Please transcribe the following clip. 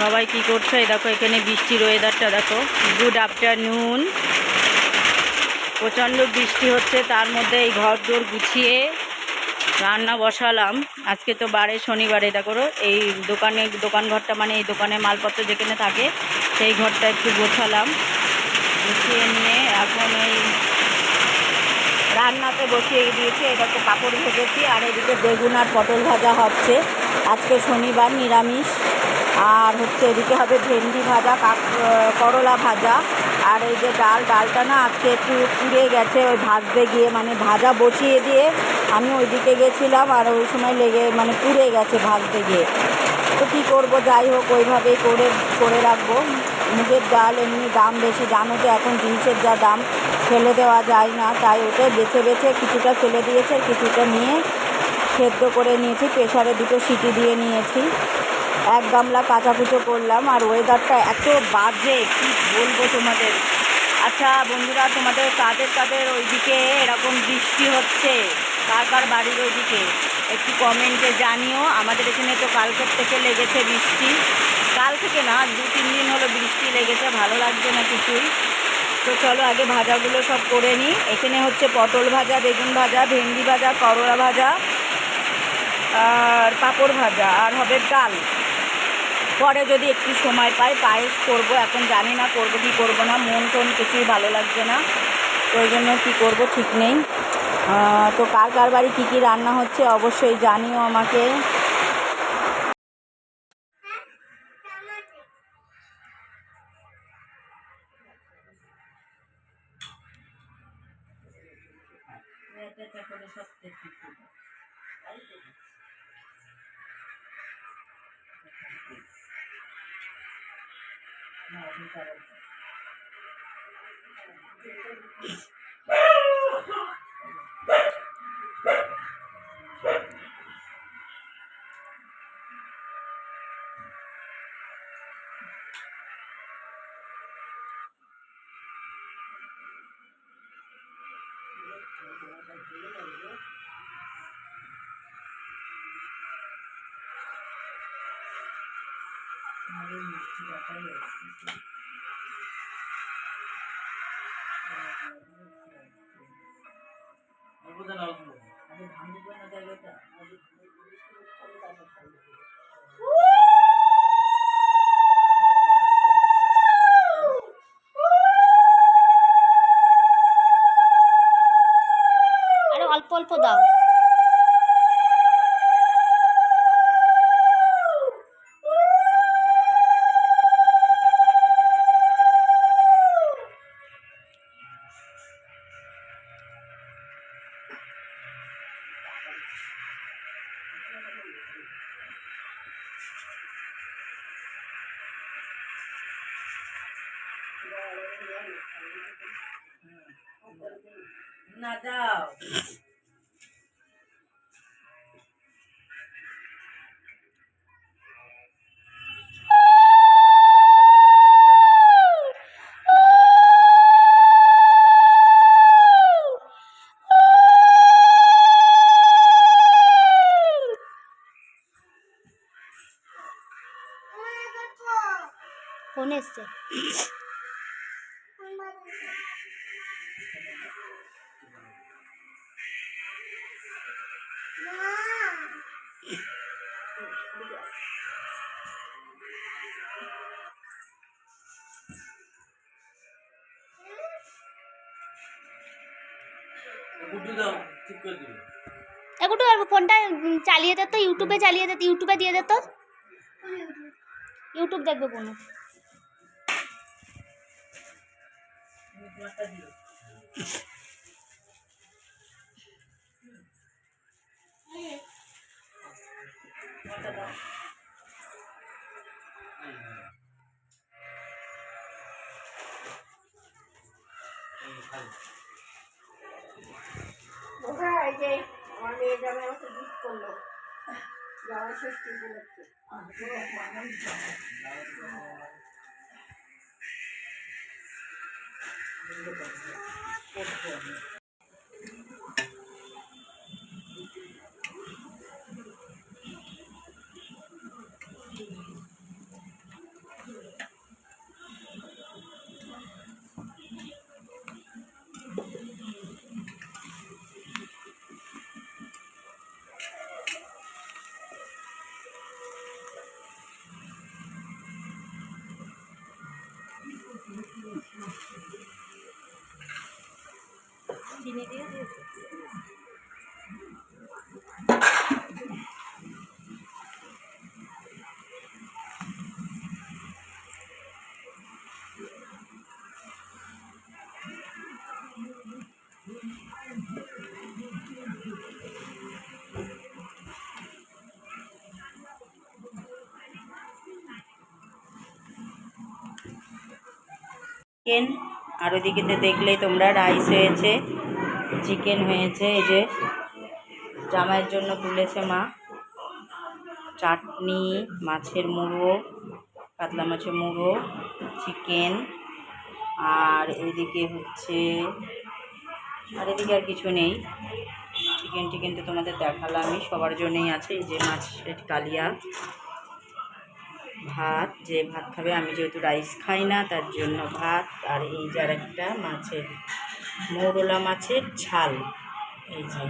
সবাই কি করছে? এই দেখো, এখানে বৃষ্টির ওয়েদারটা দেখো। গুড আফটারনুন প্রচণ্ড বৃষ্টি হচ্ছে, তার মধ্যে এই ঘর দোর গুছিয়ে রান্না বসালাম। আজকে তো বারে শনিবারে দেখো, এই দোকানে, দোকান ঘরটা মানে এই দোকানে মালপত্র যেখানে থাকে, সেই ঘরটা একটু গোছালাম। গুছিয়ে নিয়ে এখন এই রান্নাতে বসিয়ে দিয়েছি এটা তো কাপড় ভেজেছি, আর এদিকে বেগুন আর পটল ভাজা হচ্ছে। আজকে শনিবার নিরামিষ। আর হচ্ছে এদিকে হবে ভেন্ডি ভাজা, কাক করলা ভাজা। আর এই যে ডাল, ডালটা না আজকে একটু পুড়ে গেছে, ওই ভাজতে গিয়ে মানে ভাজা বসিয়ে দিয়ে আমি ওইদিকে গেছিলাম আর ওই সময় লেগে মানে পুড়ে গেছে ভাজতে গিয়ে। তো কী করব, যাই হোক, ওইভাবেই করে করে রাখব। মুগের ডাল এমনি দাম বেশি, জানো তো এখন জিনিসের যা দাম, ফেলে দেওয়া যায় না। তাই ওটা বেছে বেছে কিছুটা ফেলে দিয়েছে কিছুটা নিয়ে সেদ্ধ করে নিয়েছি। প্রেশারে দুটো সিটি দিয়ে নিয়েছি। এক গামলা কাঁচা কুচো করলাম আর ওয়েদারটা এত বাজে, কী বলব তোমাদের? আচ্ছা বন্ধুরা, তোমাদের কাদের কাদের ওইদিকে এরকম বৃষ্টি হচ্ছে? কার কার বাড়ির ওইদিকে? একটু কমেন্টে জানিও। আমাদের এখানে তো কালকের থেকে লেগেছে বৃষ্টি। কাল থেকে না, দু, তিন দিন হলো বৃষ্টি লেগেছে, ভালো লাগছে না কিছুই। তো চলো আগে ভাজাগুলো সব করে নিই। এখানে হচ্ছে পটল ভাজা, বেগুন ভাজা, ভেন্ডি ভাজা, করলা ভাজা, আর পাঁপড় ভাজা, আর হবে ডাল। পরে যদি একটু সময় পাই পায়েস করব। এখন জানি না করব কি করব না। মন টন কিছুই ভালো লাগছে না। তো ওই জন্য কী করব ঠিক নেই। তো কার কার বাড়ি কী কী রান্না হচ্ছে অবশ্যই জানিও আমাকে। 다른 유튜브가 빨리 없으세요. 너보다 나은 거. 아니, 방금 보내다 이거다. 아직 ঠিক করে একটু আর ফোনটা চালিয়ে দে তো ইউটিউবে চালিয়ে দে ইউটিউবে দিয়ে দে তো। ইউটিউব দেখবে কোনো। কোথায় যে আমার মেয়ে জামাই গিফট করল। জামাই ষষ্ঠী উপলক্ষে। চিনি দিয়ে দিয়েছ আর ওদিকেতে দেখলেই তোমরা রাইস হয়েছে। চিকেন হয়েছে, এই যে জামাইয়ের জন্য তুলেছে মা। চাটনি, মাছের মুড়ো, কাতলা মাছের মুড়ো, চিকেন, আর এদিকে হচ্ছে, আর এদিকে আর কিছু নেই। চিকেন টিকেন তো তোমাদের দেখালামই, সবার জন্যই আছে, এই যে মাছের কালিয়া ভাত, যে ভাত খাবে, আমি যেহেতু রাইস খাই না, তার জন্য ভাত, আর এই যার একটা মাছের মৌরলা মাছের ঝাল এই যে।